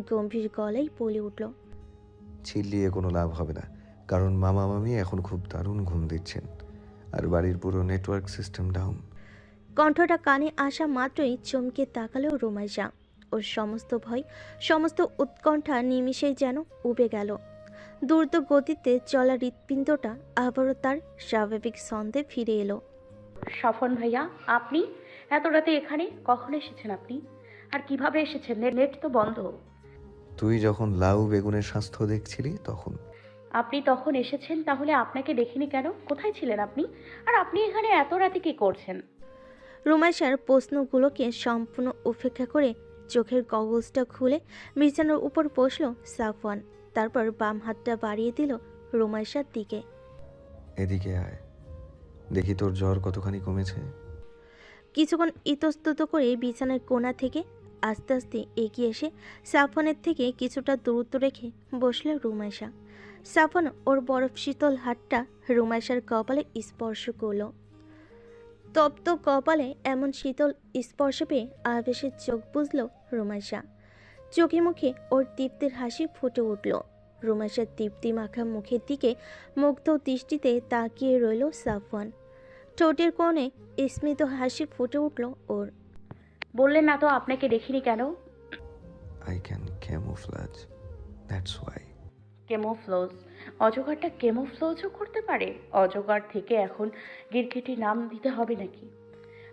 গম্ভীর গলায় বলে উঠল চিল্লিয়ে কোনো লাভ হবে না। কারণ মামা মামি এখন খুব দারুণ ঘুম দিচ্ছেন। আর বাড়ির পুরো নেটওয়ার্ক সিস্টেম ডাউন কণ্ঠটা কানে আসা মাত্রই চমকে তাকালো রোমাইশা ওর সমস্ত ভয় সমস্ত উৎকণ্ঠা নিমিষেই যেন উবে গেল। দ্রুত গতিতে চলা হৃৎপিণ্ডটা আবারও তার স্বাভাবিক ছন্দে ফিরে এলো। স্বপন ভাইয়া আপনি? এত রাতে এখানে? কখন এসেছেন আপনি? আর কীভাবে এসেছেন? নেট তো বন্ধ। তুই যখন লাউ বেগুনের স্বাস্থ্য দেখছিলি তখন। আপনি তখন এসেছেন তাহলে আপনাকে দেখিনি কেন? কোথায় ছিলেন আপনি? আর আপনি এখানে এত রাতে কি করছেন? রোমাইশার প্রশ্নগুলোকে সম্পূর্ণ উপেক্ষা করে চোখের গগলসটা খুলে বিছানার উপর বসল সাফওয়ান। তারপর বাম হাতটা বাড়িয়ে দিল রোমাইশার দিকে। এদিকে আয়। দেখি তোর জ্বর কতখানি কমেছে। কিছুক্ষণ ইতস্তত করে বিছানার কোণা থেকে আস্তে আস্তে এগিয়ে এসে সাফনের থেকে কিছুটা দূরত্ব রেখে বসল রুমাইশা। সাফন ওর বরফ শীতল হাতটা রুমাইশার কপালে স্পর্শ করল। তপ্ত কপালে এমন শীতল স্পর্শ পেয়ে আবেশের চোখ বুঝল রুমাইশা। চোখে মুখে ওর তৃপ্তির হাসি ফুটে উঠল। রুমাইশার তৃপ্তি মাখা মুখের দিকে মুগ্ধ দৃষ্টিতে তাকিয়ে রইল সাফওয়ান ঠোঁটের কোণে স্মিত হাসি ফুটে উঠল ওর। বললেন না তো আপনাকে দেখিনি কেন? I can camouflage that's why camouflage? অজগরটা কেমোফ্লোজও করতে পারে? অজগর থেকে এখন গিরগিটি নাম দিতে হবে নাকি?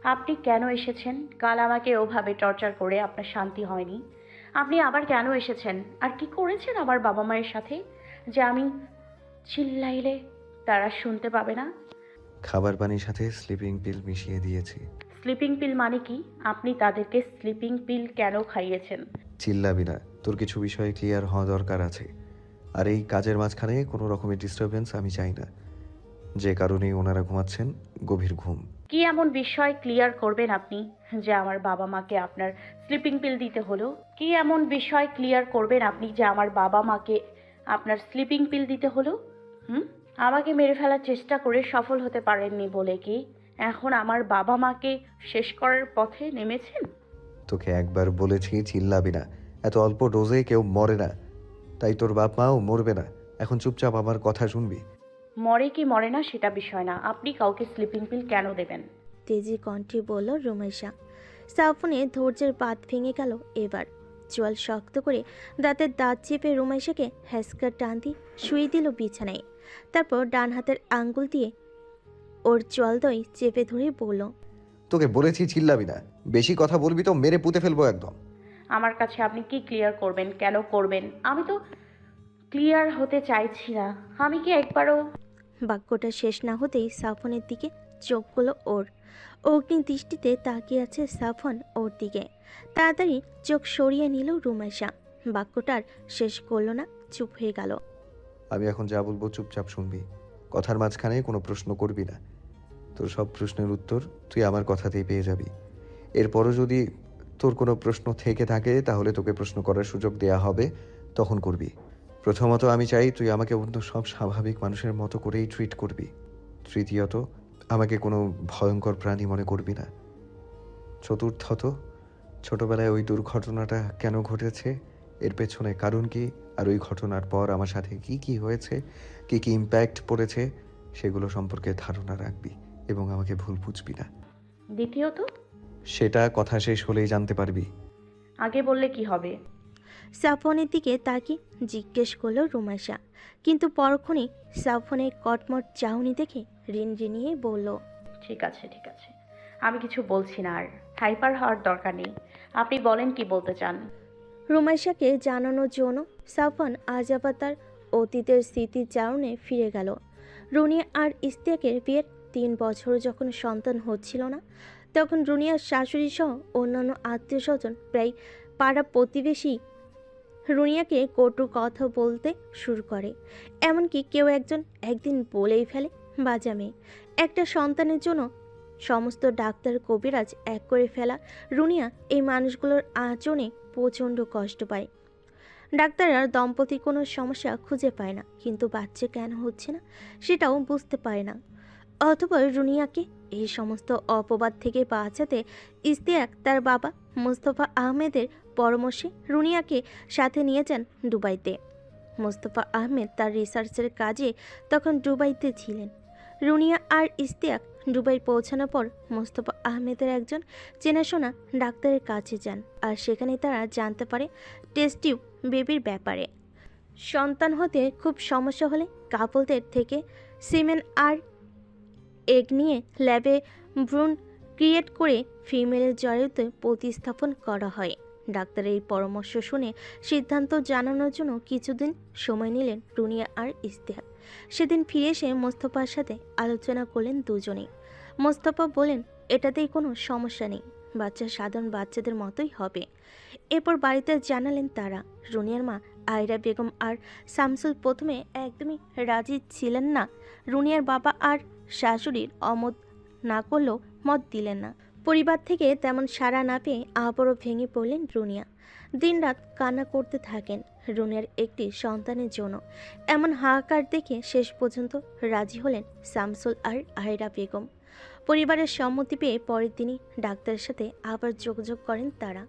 আপনি কেন এসেছেন? কাল আমাকে ওভাবে টর্চার করে আপনার শান্তি হয়নি। আপনি আবার কেন এসেছেন? আর কি করেছেন আমার বাবা মায়ের সাথে? যে আমি চিল্লাইলে তারা শুনতে পাবে না? খাবার পানির সাথে স্লিপিং পিল মিশিয়ে দিয়েছি। স্লিপিং পিল মানে কি? আপনি তাদেরকে স্লিপিং পিল কেন খাইয়েছেন? চিল্লাবি না তোর কিছু বিষয়ে ক্লিয়ার হওয়া দরকার আছে। আর এই কাজের মাঝখানে কোনো রকমের ডিস্টারবেন্স আমি চাই না। যে কারণেই ওনারা ঘুমাচ্ছেন গভীর ঘুম। কি এমন বিষয় ক্লিয়ার করবেন আপনি? যে আমার বাবা মাকে আপনার স্লিপিং পিল দিতে হলো? কি এমন বিষয় ক্লিয়ার করবেন আপনি যে আমার বাবা মাকে আপনার স্লিপিং পিল দিতে হলো? হুম? আমাকে মেরে ফেলার চেষ্টা করে সফল হতে পারেননি বলে কি? এখন আমার বাবা মাকে শেষ করার পথে নেমেছেন? তোকে একবার বলেছি চিল্লাবি না। এত অল্প ডোজে কেউ মরে না। তাই তোর বাপ মাও মরবে না। এখন চুপচাপ আমার কথা শুনবি। মরে কি মরে না সেটা বিষয় না। আপনি কাউকে স্লিপিং পিল কেন দেবেন? তেজি কণ্ঠে বলল রুমাইশা সাফনে ধৈর্যের পাত ভেঙে গেল এবার। চোয়াল শক্ত করে দাঁতের দাঁত চেপে রুমাইশাকে হ্যাসকার টান দিয়ে শুয়ে দিল বিছানায়। তারপর ডান হাতের আঙ্গুল দিয়ে ওর চোয়ালদয় চেপে ধরে বলল তোকে বলেছি চিল্লাবি না। বেশি কথা বলবি তো মেরে পুঁতে ফেলব একদম। আমার কাছে আপনি কি ক্লিয়ার করবেন? কেন করবেন? আমি তো ক্লিয়ার হতে চাইছি না। আমি কি একবারও বাক্যটা শেষ না হতেই সাফনের দিকে চোখ চোখগুলো ওর। অগ্নি দৃষ্টিতে তাকিয়ে আছে সাফন ওর দিকে। তাড়াতাড়ি চোখ সরিয়ে নিল রুমাইশা বাক্যটার শেষ করল না চুপ হয়ে গেল। আমি এখন যা বলব চুপচাপ শুনবি। কথার মাঝখানে কোনো প্রশ্ন করবি না। তোর সব প্রশ্নের উত্তর তুই আমার কথাতেই পেয়ে যাবি। এরপরও যদি তোর কোনো প্রশ্ন থেকে থাকে, তাহলে তোকে প্রশ্ন করার সুযোগ দেয়া হবে, তখন করবি। প্রথমত আমি চাই তুই আমাকে অন্য সব স্বাভাবিক মানুষের মতো করেই ট্রিট করবি। তৃতীয়ত, আমাকে কোনো ভয়ঙ্কর প্রাণী মনে করবি না। চতুর্থত, ছোটবেলায় ওই দুর্ঘটনাটা কেন ঘটেছে, এর পেছনে কারণ কি, আর ওই ঘটনার পর আমার সাথে কি কি হয়েছে, কি কি ইম্প্যাক্ট পড়েছে, সেগুলো সম্পর্কে ধারণা রাখবি। এবং আমাকে ভুল বুঝবি না। দ্বিতীয়ত? সেটা কথা শেষ হলেই জানতে পারবি। আগে বললে কি হবে? সাফনের দিকে তাকে জিজ্ঞেস করল রুমাইশা। কিন্তু পরক্ষণে সাফনের কটমট চাউনি দেখে ঋণ ঋণিয়ে বলল ঠিক আছে ঠিক আছে। আমি কিছু বলছি না আর। হাইপার হওয়ার দরকার নেই। আপনি বলেন কি বলতে চান? রুমাইশাকে জানানোর জন্য সাফন আজ আবার তার অতীতের স্মৃতির চারণে ফিরে গেল। রুনি আর ইস্তিয়াকের বিয়ের তিন বছর যখন সন্তান হচ্ছিল না, তখন রুনিয়ার শাশুড়ি সহ অন্যান্য আত্মীয় স্বজন প্রায় পাড়া প্রতিবেশী রুনিয়াকে কটু কথা বলতে শুরু করে। এমনকি কেউ একজন একদিন বলেই ফেলে, বাজা মেয়ে, একটা সন্তানের জন্য সমস্ত ডাক্তার কবিরাজ এক করে ফেলা রুনিয়া এই মানুষগুলোর আচরণে প্রচণ্ড কষ্ট পায়। ডাক্তাররা দম্পতির কোনো সমস্যা খুঁজে পায় না, কিন্তু বাচ্চা কেন হচ্ছে না সেটাও বুঝতে পারে না। অথবা রুনিয়াকে এই সমস্ত অপবাদ থেকে বাঁচাতে ইস্তিয়াক তার বাবা মুস্তফা আহমেদের পরামর্শে রুনিয়াকে সাথে নিয়ে যান দুবাইতে। মোস্তফা আহমেদ তার রিসার্চের কাজে তখন দুবাইতে ছিলেন। রুনিয়া আর ইস্তিয়াক দুবাই পৌঁছানোর পর মোস্তফা আহমেদের একজন চেনাশোনা ডাক্তারের কাছে যান আর সেখানে তারা জানতে পারে টেস্ট টিউব বেবির ব্যাপারে। সন্তান হতে খুব সমস্যা হলে কাপলদের থেকে সিমেন আর এগ নিয়ে ল্যাবে ভ্রূণ ক্রিয়েট করে ফিমেলের জরায়ুতে প্রতিস্থাপন করা হয়। ডাক্তারের এই পরামর্শ শুনে সিদ্ধান্ত জানানোর জন্য কিছুদিন সময় নিলেন রুনিয়া আর ইস্তেহাক সেদিন ফিরে এসে মোস্তফার সাথে আলোচনা করলেন দুজনেই। মোস্তফা বলেন এটাতেই কোনো সমস্যা নেই। বাচ্চা সাধারণ বাচ্চাদের মতোই হবে। এরপর বাড়িতে জানালেন তারা। রুনিয়ার মা আয়রা বেগম আর শামসুল প্রথমে একদমই রাজি ছিলেন না। রুনিয়ার বাবা আর শাশুড়ির অমত না করলেও মত দিলেন না। পরিবার থেকে তেমন সাড়া না পেয়ে আবারও ভেঙে পড়লেন রুনিয়া। দিনরাত কান্না করতে থাকেন রুনিয়ার একটি সন্তানের জন্য। এমন হাহাকার দেখে শেষ পর্যন্ত রাজি হলেন শামসুল আর আয়রা বেগম। পরিবারের সম্মতি পেয়ে পরের দিনই ডাক্তারের সাথে আবার যোগাযোগ করেন তারা।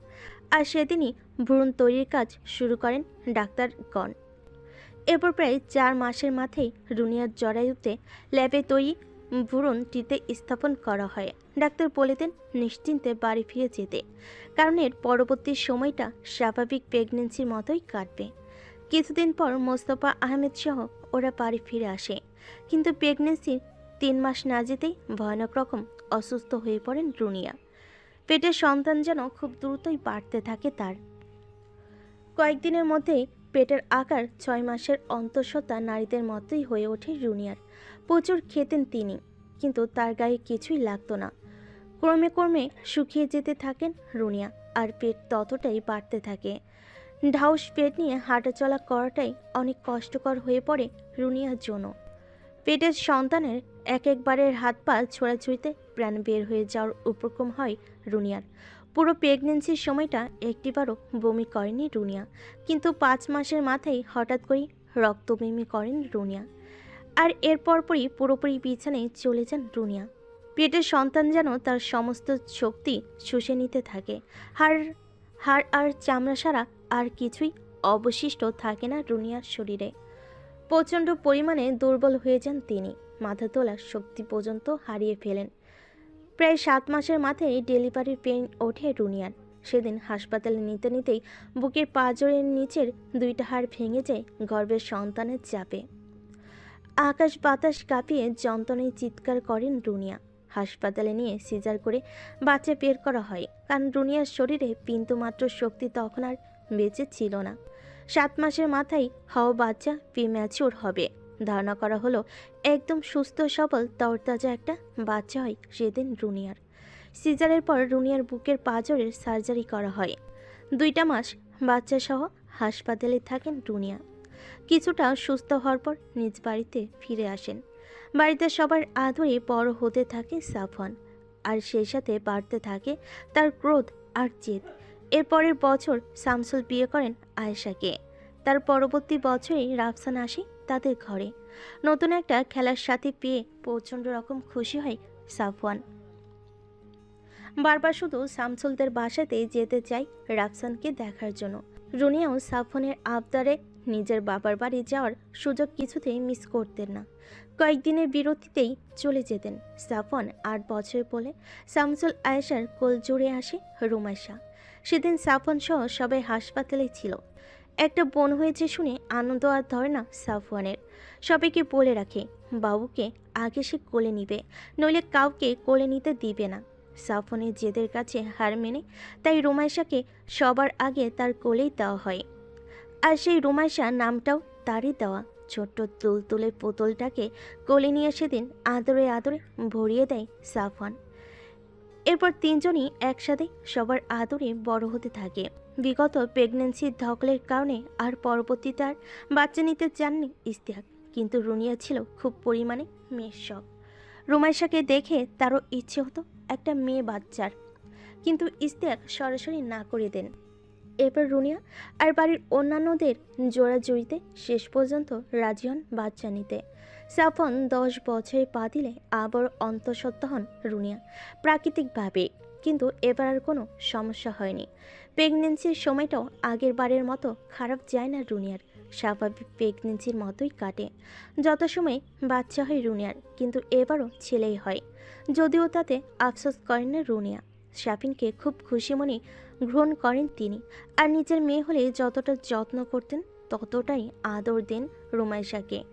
আর সেদিনই ভ্রূণ তৈরির কাজ শুরু করেন ডাক্তারগণ। এরপর প্রায় চার মাসের মাথায় রুনিয়ার জরায়ুতে ল্যাবে তৈরি ভ্রূণটিতে স্থাপন করা হয়। ডাক্তার বলে দেন নিশ্চিন্তে বাড়ি ফিরে যেতে, কারণ এর পরবর্তী সময়টা স্বাভাবিক প্রেগনেন্সির মতোই কাটবে। কিছুদিন পর মোস্তফা আহমেদ সহ ওরা বাড়ি ফিরে আসে। কিন্তু প্রেগনেন্সির তিন মাস না যেতেই ভয়ানক রকম অসুস্থ হয়ে পড়েন রুনিয়া। পেটের সন্তান যেন খুব দ্রুতই বাড়তে থাকে তার। কয়েকদিনের মধ্যেই পেটের আকার ছয় মাসের অন্তঃসত্ত্বা নারীদের মতোই হয়ে ওঠে রুনিয়ার। প্রচুর খেতেন তিনি, কিন্তু তার গায়ে কিছুই লাগতো না। ক্রমে ক্রমে শুকিয়ে যেতে থাকেন রুনিয়া, আর পেট ততটাই বাড়তে থাকে। ঢাউস পেট নিয়ে হাঁটাচলা করাটাই অনেক কষ্টকর হয়ে পড়ে রুনিয়ার জন্য। পেটের সন্তানের এক একবারের হাত পা ছোড়াছুড়িতে প্রাণ বের হয়ে যাওয়ার উপক্রম হয় রুনিয়ার। পুরো প্রেগনেন্সির সময়টা একটিবারও বমি করেনি রুনিয়া, কিন্তু পাঁচ মাসের মাথায় হঠাৎ করেই রক্ত বমি করেন রুনিয়া। আর এর পরপরই পুরোপুরি বিছানায় চলে যান রুনিয়া। পেটের সন্তান যেন তার সমস্ত শক্তি শুষে নিতে থাকে। হাড় হাড় আর চামড়া ছাড়া আর কিছুই অবশিষ্ট থাকে না রুনিয়ার শরীরে। প্রচণ্ড পরিমাণে দুর্বল হয়ে যান তিনি। মাথা তোলার শক্তি পর্যন্ত হারিয়ে ফেলেন। প্রায় সাত মাসের মাথায় ডেলিভারির পেন ওঠে রুনিয়ার। সেদিন হাসপাতালে নিতে নিতেই বুকের পাঁজরের নিচের দুইটা হাড় ভেঙে যায় গর্ভের সন্তানের চাপে। আকাশ বাতাস কাঁপিয়ে যন্ত্রণায় চিৎকার করেন রুনিয়া। হাসপাতালে নিয়ে সিজার করে বাচ্চা বের করা হয়। কারণ রুনিয়ার শরীরে বিন্দুমাত্র শক্তি তখন আর বেঁচে ছিল না। সাত মাসের মাথায় হওয়া বাচ্চা প্রিম্যাচিওর হবে। ধারণা করা হলো, একদম সুস্থ সবল তরতাজা একটা বাচ্চা হয় সেদিন রুনিয়ার। সিজারের পর রুনিয়ার বুকের পাঁজরের সার্জারি করা হয়। দুইটা মাস বাচ্চা সহ হাসপাতালে থাকেন রুনিয়া। কিছুটা সুস্থ হওয়ার পর নিজ বাড়িতে ফিরে আসেন। বাড়িতে সবার আদরে বড় হতে থাকে সাফওয়ান, আর সেই সাথে বাড়তে থাকে তার ক্রোধ আর জেদ। এরপরের বছর শামসুল বিয়ে করেন আয়েশাকে। তার পরবর্তী বছরেই রাফসান আসে তাদের ঘরে। নতুন একটা খেলার সাথে পেয়ে প্রচণ্ড রকম খুশি হয় সাফওয়ান। বারবার শুধু শামসুলদের বাসাতে যেতে চাই রাফসানকে দেখার জন্য। রুনিয়াও সাফওয়ানের আবদারে নিজের বাবার বাড়ি যাওয়ার সুযোগ কিছুতেই মিস করতেন না। কয়েকদিনের বিরতিতেই চলে যেতেন। সাফন আট বছর বলে শামসুল আয়েশার কোল জুড়ে আসে রুমাইশা সেদিন সাফন সহ সবাই হাসপাতালে ছিল। একটা বোন হয়েছে শুনে আনন্দ আর ধরে না সাফওয়ানের। সবাইকে বলে রাখে, বাবুকে আগে সে কোলে নিবে, নইলে কাউকে কোলে নিতে দিবে না। সাফনের জেদের কাছে হার মেনে তাই রুমাইশাকে সবার আগে তার কোলেই দেওয়া হয়। আর সেই রুমাইশা নামটাও তারই দেওয়া। ছোট্ট তুলতুলে পুতুলটাকে কোলে নিয়ে সেদিন আদরে আদরে ভরিয়ে দেয় সাফওয়ান। এরপর তিনজনই একসাথে সবার আদরে বড় হতে থাকে। বিগত প্রেগনেন্সির ধকলের কারণে আর পরবর্তীতে আর বাচ্চা নিতে চাননি ইস্তিহাক কিন্তু রুনিয়া ছিল খুব পরিমাণে মেয়ের শখ। রুমাইশাকে দেখে তারও ইচ্ছে হতো একটা মেয়ে বাচ্চার, কিন্তু ইস্তিয়াক সরাসরি না করে দেন। এরপর রুনিয়া আর বাড়ির অন্যান্যদের জোড়াজুড়িতে শেষ পর্যন্ত রাজি হন বাচ্চা নিতে। সাফন দশ বছরে পা দিলে আবার অন্তঃসত্ত্বা হন রুনিয়া প্রাকৃতিকভাবে। কিন্তু এবার আর কোনো সমস্যা হয়নি। প্রেগনেন্সির সময়টাও আগের বারের মতো খারাপ যায় না রুনিয়ার। স্বাভাবিক প্রেগনেন্সির মতোই কাটে। যত সময় বাচ্চা হয় রুনিয়ার, কিন্তু এবারও ছেলেই হয়। যদিও তাতে আফসোস করেন না রুনিয়া। শাফিনকে খুব খুশি মনে গ্রহণ করেন তিনি। আর নিজের মেয়ে হলে যতটা যত্ন করতেন, ততটাই আদর দেন রুমাইশাকে।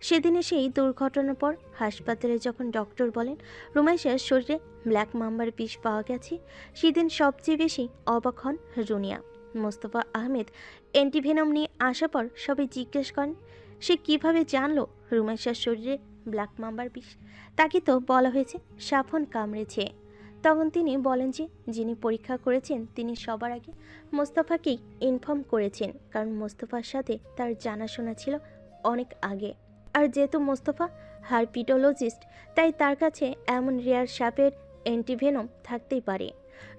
সেদিনে সেই দুর্ঘটনার পর হাসপাতালে যখন ডক্টর বলেন, রুমাইশার শরীরে ব্ল্যাক মাম্বার বিষ পাওয়া গেছে, সেদিন সবচেয়ে বেশি অবাক হন রুনিয়া। মোস্তফা আহমেদ অ্যান্টিভেনম নিয়ে আসার পর সবাই জিজ্ঞেস করেন, সে কীভাবে জানলো রুমাইশার শরীরে ব্ল্যাক মাম্বার বিষ? তাকে তো বলা হয়েছে, সাফন কামড়েছে। তখন তিনি বলেন যে, যিনি পরীক্ষা করেছেন, তিনি সবার আগে মোস্তফাকেই ইনফর্ম করেছেন, কারণ মোস্তফার সাথে তার জানাশোনা ছিল অনেক আগে। আর যেহেতু মোস্তফা হারপিটোলজিস্ট, তাই তার কাছে এমন রেয়ার সাপের অ্যান্টিভেনম থাকতেই পারে।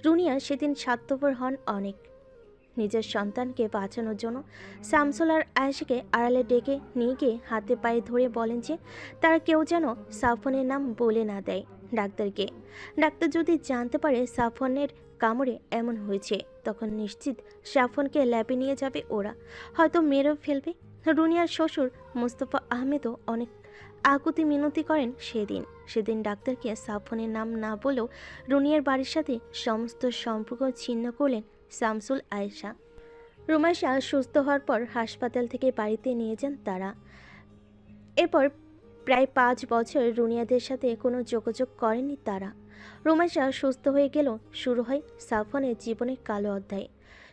রুনিয়া সেদিন স্বার্থপর হন অনেক। নিজের সন্তানকে বাঁচানোর জন্য শামসুল আর আড়ালে ডেকে নিয়ে গিয়ে হাতে পায়ে ধরে বলেন যে, তারা কেউ যেন সাফনের নাম বলে না দেয়। ডাক্তারকে। ডাক্তার যদি জানতে পারে সাফনের কামড়ে এমন হয়েছে, তখন নিশ্চিত সাফনকে ল্যাবে নিয়ে যাবে ওরা। হয়তো মেরেও ফেলবে। রুনিয়ার শ্বশুর মুস্তফা আহমেদও অনেক আকুতি মিনতি করেন সেদিন। সেদিন ডাক্তারকে সাফনের নাম না বলেও রুনিয়ার বাড়ির সাথে সমস্ত সম্পর্ক ছিন্ন করলেন শামসুল আয়েশা। রুমাইশা সুস্থ হওয়ার পর হাসপাতাল থেকে বাড়িতে নিয়ে যান তারা। এরপর প্রায় পাঁচ বছর রুনিয়াদের সাথে কোনো যোগাযোগ করেনি তারা। রুমাইশা সুস্থ হয়ে গেল, শুরু হয় সাফনের জীবনের কালো অধ্যায়।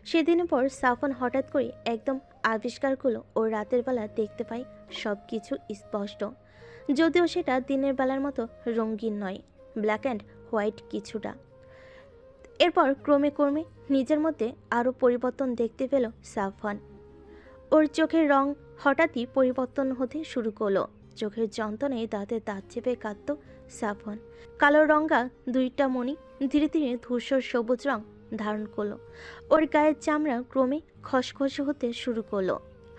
সেদিনের পর সাফন হঠাৎ করে একদম আবিষ্কারগুলো ও রাতের বেলা দেখতে পাই সব কিছু স্পষ্ট। যদিও সেটা দিনের বেলার মতো রঙিন নয় ব্ল্যাক অ্যান্ড হোয়াইট কিছুটা। এরপর ক্রমে ক্রমে নিজের মধ্যে আরও পরিবর্তন দেখতে পেল সাফওয়ান। ওর চোখের রং হঠাৎই পরিবর্তন হতে শুরু করল। চোখের যন্ত্রণায় দাঁতে দাঁত চেপে কাঁদত সাফওয়ান। কালো রঙা দুইটা মণি ধীরে ধীরে ধূসর সবুজ রং ধারণ করল। ওর গায়ের চামড়া ক্রমে খসখস হতে শুরু করল।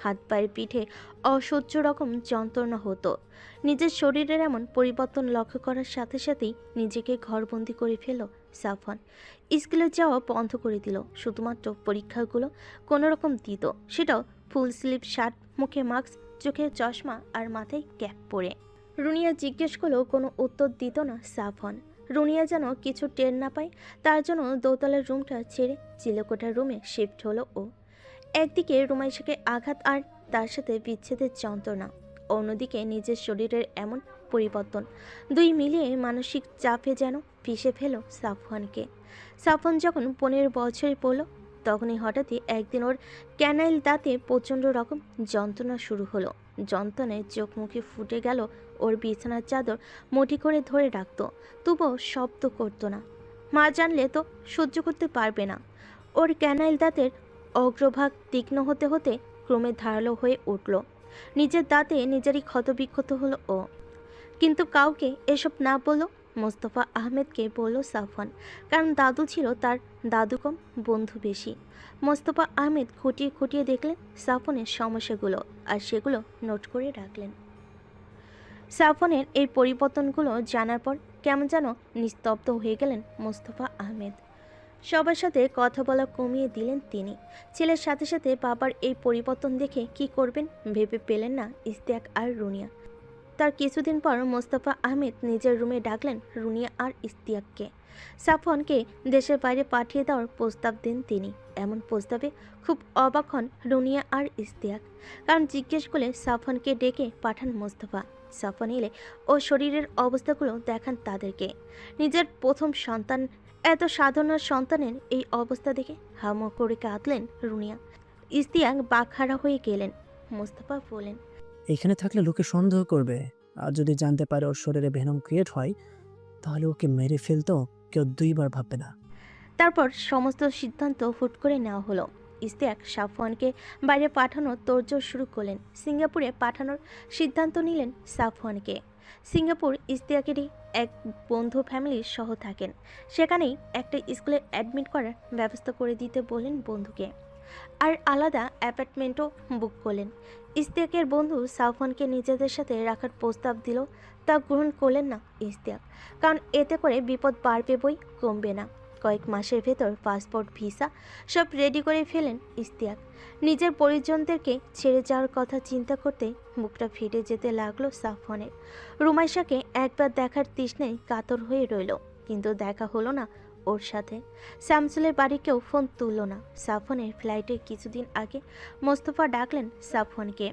হাত পায়ের পিঠে অসহ্য রকম যন্ত্রণা হতো। নিজের শরীরের এমন পরিবর্তন লক্ষ্য করার সাথে সাথেই নিজেকে ঘরবন্দি করে ফেলল সাফওয়ান। স্কুলে যাওয়া বন্ধ করে দিল। শুধুমাত্র পরীক্ষাগুলো কোনো রকম দিত। সেটাও ফুল স্লিভ শার্ট, মুখে মাস্ক চোখে চশমা আর মাথায় ক্যাপ পরে। রুনিয়া জিজ্ঞেস করলেও কোনো উত্তর দিত না সাফন রুনিয়া যেন কিছু টের না পায়, তার জন্য দোতলার রুমটা ছেড়ে চিলেকোঠার রুমে শিফট হলো ও। একদিকে রুমাইশাকে আঘাত আর তার সাথে বিচ্ছেদের যন্ত্রণা, অন্যদিকে নিজের শরীরের এমন পরিবর্তন। দুই মিলিয়ে মানসিক চাপে যেন পিষে ফেল সাফওয়ানকে। সাফওয়ান যখন পনেরো বছরে পড়ল তখনই হঠাৎই একদিন ওর ক্যানাইল দাঁতে প্রচণ্ড রকম যন্ত্রণা শুরু হলো। যন্ত্রণায় চোখ মুখে ফুটে গেল ওর বিছানার চাদর মুঠি করে ধরে রাখতো। তবুও শব্দ করতো না। মা জানলে তো সহ্য করতে পারবে না। ওর ক্যানাইল দাঁতের অগ্রভাগ তীক্ষ্ণ হতে হতে ক্রমে ধারালো হয়ে উঠল। নিজের দাঁতে নিজেরই ক্ষতবিক্ষত হলো ও। কিন্তু কাউকে এসব না বলল মোস্তফা আহমেদকে বলল সাফওয়ান, কারণ দাদু ছিল তার দাদু কম বন্ধু বেশি। মোস্তফা আহমেদ খুঁটিয়ে খুঁটিয়ে দেখলেন সাফনের সমস্যাগুলো আর সেগুলো নোট করে রাখলেন। সাফনের এই পরিবর্তনগুলো জানার পর কেমন যেন নিস্তব্ধ হয়ে গেলেন মোস্তফা আহমেদ। সবার সাথে কথা বলা কমিয়ে দিলেন তিনি। ছেলের সাথে সাথে বাবার এই পরিবর্তন দেখে কি করবেন ভেবে পেলেন না ইস্তিয়াক আর রুনিয়া। তার কিছুদিন পর মোস্তফা আহমেদ নিজের রুমে ডাকলেন রুনিয়া আর ইস্তিয়াককে সাফনকে দেশের বাইরে পাঠিয়ে দেওয়ার প্রস্তাব দেন তিনি। এমন প্রস্তাবে খুব অবাক হন রুনিয়া আর ইস্তিয়াক কারণ জিজ্ঞেস করলে সাফনকে ডেকে পাঠান মোস্তফা। সাফন এলে ও শরীরের অবস্থাগুলো দেখান তাদেরকে। নিজের প্রথম সন্তান, এত সাধারণ সন্তানের এই অবস্থা দেখে হাম করে কাঁদলেন রুনিয়া। ইস্তিয়াক বাকহারা হয়ে গেলেন, মোস্তফা বলেন। এখানে থাকলে লোকে সন্দেহ করবে। আর যদি জানতে পারে ওর শরীরে ভেনম ক্রিয়েট হয়, তাহলে ওকে মেরে ফেলতো কেউ দুইবার ভাববে না। তারপর সমস্ত সিদ্ধান্ত হুট করে নেওয়া হলো। ইস্তিয়াক সাফওয়ানকে বাইরে পাঠানোর তোড়জোড় শুরু করলেন। সিঙ্গাপুরে পাঠানোর সিদ্ধান্ত নিলেন সাফওয়ানকে। সিঙ্গাপুর ইস্তিয়াকেরই এক বন্ধু ফ্যামিলির সহ থাকেন। সেখানেই একটা স্কুলে অ্যাডমিট করার ব্যবস্থা করে দিতে বললেন বন্ধুকে। আর আলাদা অ্যাপার্টমেন্টও বুক করলেন। ইস্তিয়াকের বন্ধু সাফওয়ানকে নিজেদের সাথে রাখার প্রস্তাব দিল, তা গ্রহণ করলেন না ইস্তিয়াক কারণ এতে করে বিপদ বাড়বে বই কমবে না। কয়েক মাসের ভেতর পাসপোর্ট, ভিসা সব রেডি করে ফেলেন ইস্তিয়াক নিজের পরিজনদেরকে ছেড়ে যাওয়ার কথা চিন্তা করতে মুখটা ফেটে যেতে লাগল সাফনের রুমাইশাকে একবার দেখার তৃষ্ণায় কাতর হয়ে রইল, কিন্তু দেখা হলো না ওর সাথে। স্যামসুলের বাড়িকেও ফোন তুলল না। সাফনের ফ্লাইটের কিছুদিন আগে মোস্তফা ডাকলেন সাফনকে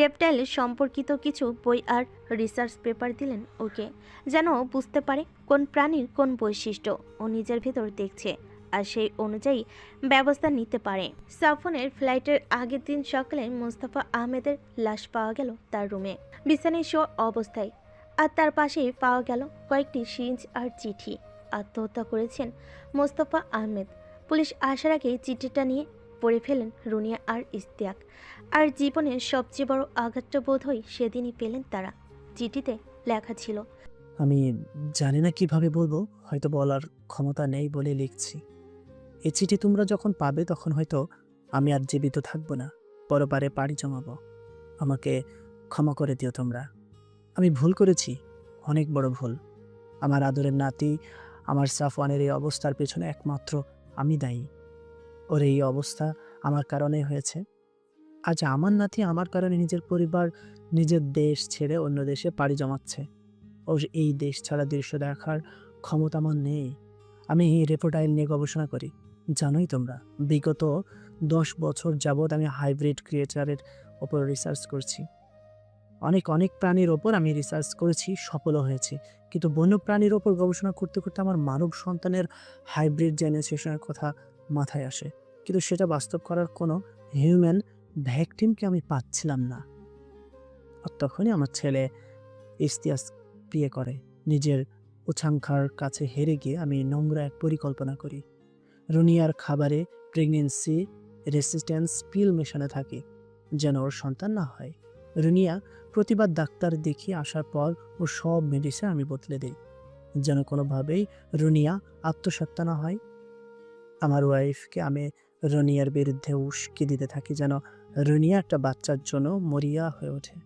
রেপটাইল সম্পর্কিত কিছু বই আর রিসার্চ পেপার দিলেন ওকে, যেন বুঝতে পারে কোন প্রাণীর কোন বৈশিষ্ট্য ও নিজের ভেতর দেখছে আর সেই অনুযায়ী ব্যবস্থা নিতে পারে। সাফনের ফ্লাইটের আগের দিন সকালে মোস্তফা আহমেদের লাশ পাওয়া গেল তার রুমে। বিছানায় শো অবস্থায়। আর তার পাশেই পাওয়া গেল কয়েকটি সিঞ্জ আর চিঠি। আত্মহত্যা করেছেন মোস্তফা আহমেদ। পুলিশ আসার আগে চিঠিটা নিয়ে পড়ে ফেলেন রুনিয়া আর ইস্তিয়াক আর জীবনের সবচেয়ে বড় আঘাতটা বোধ হয় সেদিনই পেলেন তারা। চিঠিতে লেখা ছিল। আমি জানি না কীভাবে বলব, হয়তো বলার ক্ষমতা নেই বলে লিখছি। এ চিঠি তোমরা যখন পাবে তখন হয়তো আমি আর জীবিত থাকব না। পরপারে পাড়ি জমাবো। আমাকে ক্ষমা করে দিও তোমরা। আমি ভুল করেছি, অনেক বড় ভুল। আমার আদরের নাতি আমার সাফওয়ানের এই অবস্থার পেছনে একমাত্র আমি দায়ী। ওর এই অবস্থা আমার কারণে হয়েছে। আজ আমার নাতি আমার কারণে নিজের পরিবার, নিজের দেশ ছেড়ে অন্য দেশে পাড়ি জমাচ্ছে। ও এই দেশ ছাড়া দৃশ্য দেখার ক্ষমতা আমার নেই। আমি এই রেপোটাইল নিয়ে গবেষণা করি। জানোই তোমরা, বিগত দশ বছর যাবৎ আমি হাইব্রিড ক্রিয়েচারের ওপর রিসার্চ করছি। অনেক অনেক প্রাণীর ওপর আমি রিসার্চ করেছি, সফলও হয়েছি। কিন্তু বন্য প্রাণীর ওপর গবেষণা করতে করতে আমার মানব সন্তানের হাইব্রিড জেনারেশনের কথা মাথায় আসে। কিন্তু সেটা বাস্তব করার কোনো হিউম্যান ভ্যাকটিমকে আমি পাচ্ছিলাম না। আর তখনই আমার ছেলে ইস্তিয়াস বিয়ে করে। নিজের উচ্ছাঙ্খার কাছে হেরে গিয়ে আমি নোংরা এক পরিকল্পনা করি। রুনিয়ার খাবারে প্রেগনেন্সি রেসিস্ট্যান্স পিল মেশানো থাকে, যেন ওর সন্তান না হয়। রুনিয়া প্রতিবার ডাক্তার দেখিয়ে আসার পর ও সব মেডিসিন আমি বদলে দিই। যেন কোনোভাবেই রুনিয়া আত্মসত্তা না হয়। আমার ওয়াইফকে আমি রুনিয়ার বিরুদ্ধে উস্কি দিতে থাকি যেন রুনিয়া একটা বাচ্চার জন্য মরিয়া হয়ে ওঠে।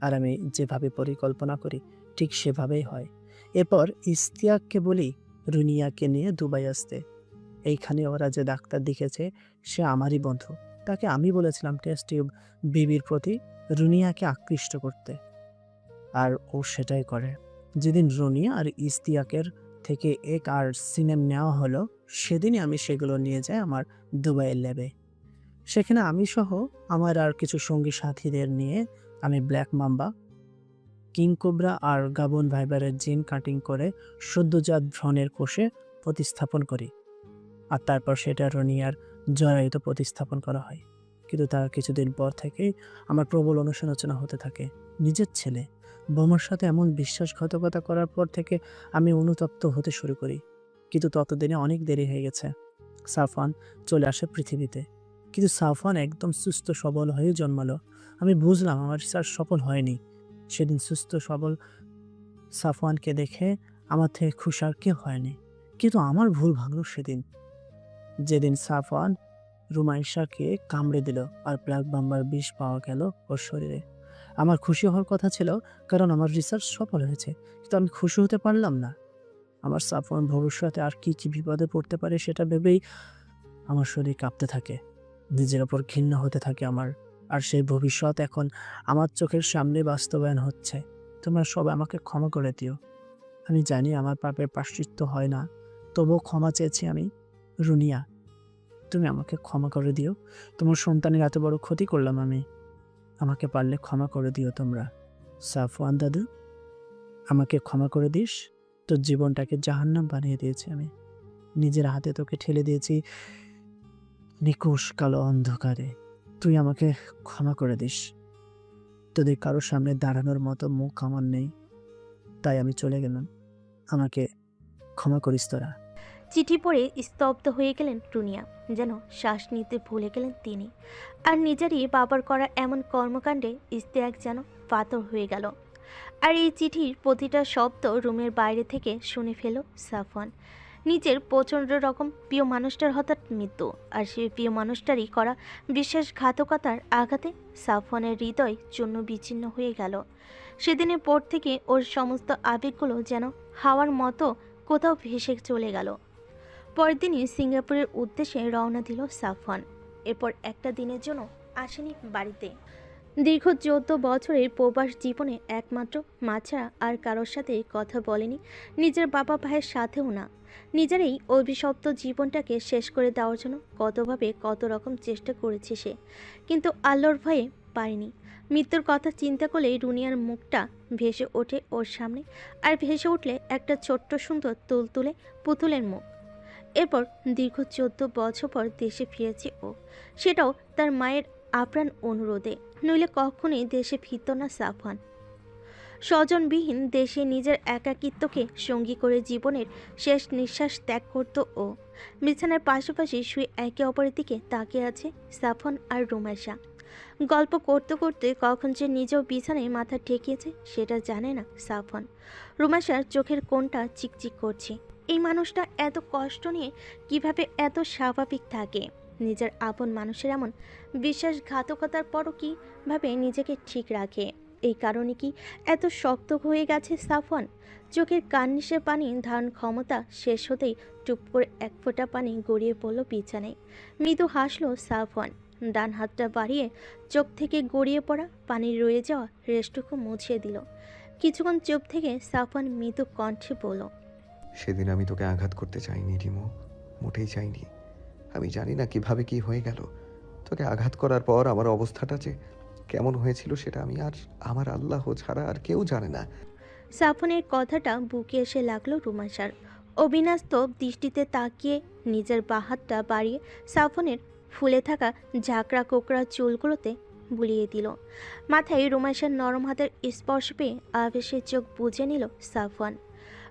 আর আমি যেভাবে পরিকল্পনা করি, ঠিক সেভাবেই হয়। এরপর ইস্তিয়াককে বলি রুনিয়াকে নিয়ে দুবাই আসতে। এইখানে ওরা যে ডাক্তার দেখেছে সে আমারই বন্ধু। তাকে আমি বলেছিলাম, টেস্ট টিউব, বিবির প্রতি রুনিয়াকে আকৃষ্ট করতে। আর ও সেটাই করে। যেদিন রুনিয়া আর ইস্তিয়াকের থেকে এক আর সিনেম নেওয়া হলো, সেদিনই আমি সেগুলো নিয়ে যাই আমার দুবাইয়ের ল্যাবে। সেখানে আমি সহ আমার আর কিছু সঙ্গী সাথীদের নিয়ে আমি ব্ল্যাক মাম্বা, কিং কোবরা আর গাবন ভাইবারের জিন কাটিং করে সদ্যজাত ভ্রণের কোষে প্রতিস্থাপন করি। আর তারপর সেটা রনিয়ার জরায়ুতে প্রতিস্থাপন করা হয়। কিন্তু তার কিছুদিন পর থেকেই আমার প্রবল অনুসমালোচনা হতে থাকে। নিজের ছেলে, বোমার সাথে এমন বিশ্বাসঘাতকতা করার পর থেকে আমি অনুতপ্ত হতে শুরু করি। কিন্তু ততদিনে অনেক দেরি হয়ে গেছে। সাফান চলে আসে পৃথিবীতে। কিন্তু সাফান একদম সুস্থ সবল হয়ে জন্মালো। আমি বুঝলাম আমার রিসার্চ সফল হয়নি। সেদিন সুস্থ সবল সাফওয়ানকে দেখে আমার থেকে খুশি আর কেউ হয়নি। কিন্তু আমার ভুল ভাঙল সেদিন। যেদিন সাফওয়ান রুমাইশাকে কামড়ে দিল আর ব্ল্যাক বাম্বার বিষ পাওয়া গেল ওর শরীরে। আমার খুশি হওয়ার কথা ছিল, কারণ আমার রিসার্চ সফল হয়েছে, কিন্তু আমি খুশি হতে পারলাম না। আমার সাফওয়ান ভবিষ্যতে আর কি কি বিপদে পড়তে পারে সেটা ভেবেই আমার শরীর কাঁপতে থাকে, নিজের ওপর ঘৃণা হতে থাকে আমার, আর সেই ভবিষ্যৎ এখন আমার চোখের সামনে বাস্তবায়ন হচ্ছে। তোমরা সবাই আমাকে ক্ষমা করে দিও। আমি জানি আমার পাপের প্রাশ্চিত্য হয় না, তবুও ক্ষমা চেয়েছি আমি, রুনিয়া। তুমি আমাকে ক্ষমা করে দিও। তোমার সন্তানের এত বড় ক্ষতি করলাম আমি। আমাকে পারলে ক্ষমা করে দিও তোমরা। সাফওয়ান দাদু, আমাকে ক্ষমা করে দিস। তোর জীবনটাকে জাহান্নাম বানিয়ে দিয়েছি আমি। নিজের হাতে তোকে ঠেলে দিয়েছি নিকুশ কালো অন্ধকারে। তুই আমাকে ক্ষমা করে দিস। তোদের কারোর সামনে দাঁড়ানোর মতো মুখ আমার নেই। তাই আমি চলে গেলাম। আমাকে ক্ষমা করিস তোরা। চিঠি পড়ে স্তব্ধ হয়ে গেলেন টুনিয়া, যেন শ্বাস নিতে ভুলে গেলেন তিনি। আর নিজেরই বাবার করা এমন কর্মকাণ্ডে ইস্তেয়াক যেন পাথর হয়ে গেল। আর এই চিঠির প্রতিটা শব্দ রুমের বাইরে থেকে শুনে ফেল সাফওয়ান। নিজের প্রচণ্ড রকম প্রিয় মানুষটার হঠাৎ মৃত্যু, আর সেই প্রিয় মানুষটারই করা বিশ্বাসঘাতকতার আঘাতে সাফওয়ানের হৃদয় চূর্ণ বিচ্ছিন্ন হয়ে গেল। সেদিনের পর থেকে ওর সমস্ত আবেগগুলো যেন হাওয়ার মতো কোথাও ভেসে চলে গেল। পরের দিনই সিঙ্গাপুরের উদ্দেশ্যে রওনা দিল সাফওয়ান। এরপর একটা দিনের জন্য আসেনি বাড়িতে। দীর্ঘ চোদ্দ বছরের প্রবাস জীবনে একমাত্র মা আর কারোর সাথে কথা বলেনি নিজের বাবা ভাইয়ের সাথেও না। নিজের এই অভিশপ্ত জীবনটাকে শেষ করে দেওয়ার জন্য কতভাবে কত রকম চেষ্টা করেছে সে। কিন্তু আল্লোর ভয়ে পারেনি। মৃত্যুর কথা চিন্তা করলেই রুনিয়ার মুখটা ভেসে ওঠে ওর সামনে আর ভেসে উঠলে একটা ছোট্ট সুন্দর তুলতুলে পুতুলের মুখ। এরপর দীর্ঘ চোদ্দ বছর পর দেশে ফিরেছে ও। সেটাও তার মায়ের আপ্রাণ অনুরোধে, নইলে কখনোই দেশে ফিরত না সাফান স্বজনবিহীন দেশে নিজের একাকিত্বকে সঙ্গী করে জীবনের শেষ নিঃশ্বাস ত্যাগ করত ও। বিছানার পাশাপাশি শুয়ে একে অপরের দিকে তাকিয়ে আছে সাফন আর রুমাইশা। গল্প করতে করতে কখন যে নিজেও বিছানায় মাথা ঠেকিয়েছে, সেটা জানে না সাফন রুমাইশার চোখের কোণটা চিকচিক করছে। এই মানুষটা এত কষ্ট নিয়ে কীভাবে এত স্বাভাবিক থাকে? নিজের আপন মানুষের এমন বিশ্বাসঘাতকতার পরও কীভাবে নিজেকে ঠিক রাখে? এই কারণে কি এত শক্ত হয়ে গেছে সাফন চোখের কান্নিসে পানি ধারণ ক্ষমতা শেষ হতেই টুপ করে এক ফোঁটা পানি গড়িয়ে পড়ল বিছানায়। মৃদু হাসলো সাফওয়ান। ডান হাতটা বাড়িয়ে চোখ থেকে গড়িয়ে পড়া পানি রয়ে যাওয়া রেস্টুকু মুছিয়ে দিল। কিছুক্ষণ চুপ থেকে সাফওয়ান মৃদু কণ্ঠে বলল সেদিন আমি তোকে আঘাত করতে চাইনি, রিমো। মোটেই চাইনি। আমি জানি না কীভাবে কি হয়ে গেল। তোকে আঘাত করার পর আমার অবস্থাটা যে কেমন হয়েছিল সেটা আমি আর আমার আল্লাহ ছাড়া আর কেউ জানে না। সাফনের কথাটা বুকে এসে লাগল রুমাশার অবিনাস্ত দৃষ্টিতে তাকিয়ে নিজের বাহাতটা বাড়িয়ে সাফনের ফুলে থাকা ঝাঁকড়া কোকড়া চুলগুলোতে বুলিয়ে দিল। মাথায় রুমাশার নরম হাতের স্পর্শ পেয়ে আবেশে চোখ বুঝে নিল সাফওয়ান।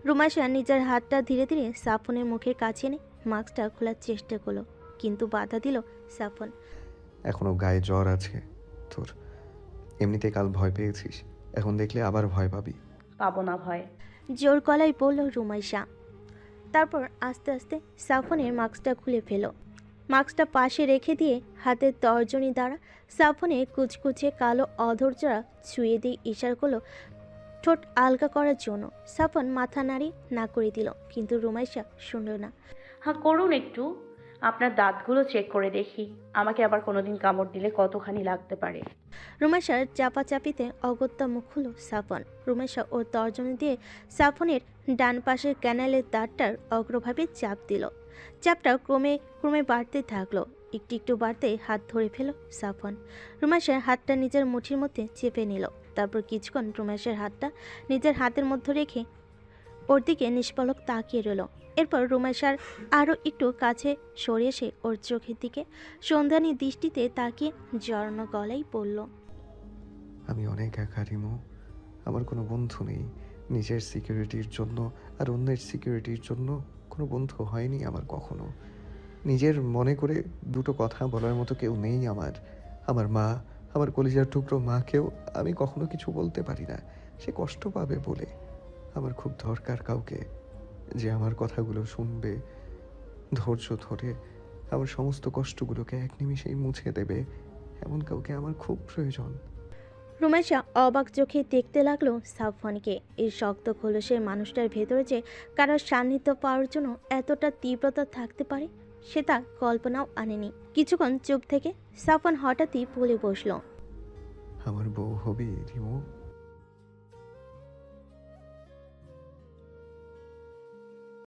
রুমাশা নিজের হাতটা ধীরে ধীরে সাফনের মুখের কাছে এনে মাস্কটা খোলার চেষ্টা করল কিন্তু বাধা দিল সাফন। এখনও গায়ে জ্বর আছে তোর। এমনিতে কাল ভয় পেয়েছিস এখন দেখলে আবার ভয় পাবি। পাবো না ভয়। জোর গলায় বলল রুমাইশা তারপর আস্তে আস্তে সাফনের মাস্কটা খুলে ফেলো। মাস্কটা পাশে রেখে দিয়ে হাতের তর্জনী দ্বারা সাফনে কুচকুচে কালো অধৈর্যরা ছুঁয়ে দিয়ে ইশার করল ঠোঁট আলগা করার জন্য সাফন মাথা নাড়ি না করে দিল কিন্তু রুমাইশা শুনল না। হ্যাঁ করুন একটু। আপনার দাঁতগুলো চেক করে দেখি। আমাকে আবার কোনোদিন কামড় দিলে কতখানি লাগতে পারে? রুমাইশার চাপাচাপিতে অগত্যা মুখ হলো সাফন রুমাইশা ওর তর্জনী দিয়ে সাফনের ডান পাশের ক্যানেলের দাঁতটার অগ্রভাবে চাপ দিল। চাপটা ক্রমে ক্রমে বাড়তে থাকল। একটু একটু বাড়তে হাত ধরে ফেল সাফন রুমাইশার হাতটা নিজের মুঠির মধ্যে চেপে নিল। তারপর কিছুক্ষণ রুমাইশার হাতটা নিজের হাতের মধ্যে রেখে ওর দিকে নিষ্পলক তাকিয়ে রইল। এরপর রুমাইশার আরও একটু কাছে সরে এসে ওর চোখের দিকে সন্ধানী দৃষ্টিতে তাকিয়ে জড়ানো গলাই পড়ল আমি অনেক একা রিমো। আমার কোনো বন্ধু নেই। নিজের সিকিউরিটির জন্য আর অন্যের সিকিউরিটির জন্য কোনো বন্ধু হয়নি আমার কখনো। নিজের মনে করে দুটো কথা বলার মতো কেউ নেই আমার। আমার মা আমার কলিজার টুকরো মাকেও আমি কখনো কিছু বলতে পারি না। সে কষ্ট পাবে বলে আমার খুব দরকার কাউকে যে আমার কথাগুলো শুনবে। ধৈর্য ধরে আমার সমস্ত কষ্টগুলোকে এক নিমিষেই মুছে দেবে, এমন কাউকে আমার খুব প্রয়োজন। রুমেশা অবাক চোখে দেখতে লাগল সাফওয়ানকে। এই শক্ত খোলসের মানুষটার ভেতরে যে কারোর সান্নিধ্য পাওয়ার জন্য এতটা তীব্রতা থাকতে পারে। সে তা কল্পনাও আনেনি। কিছুক্ষণ চুপ থেকে সাফান হঠাৎই বলে বসল। আমার বউ হবে, রিমো।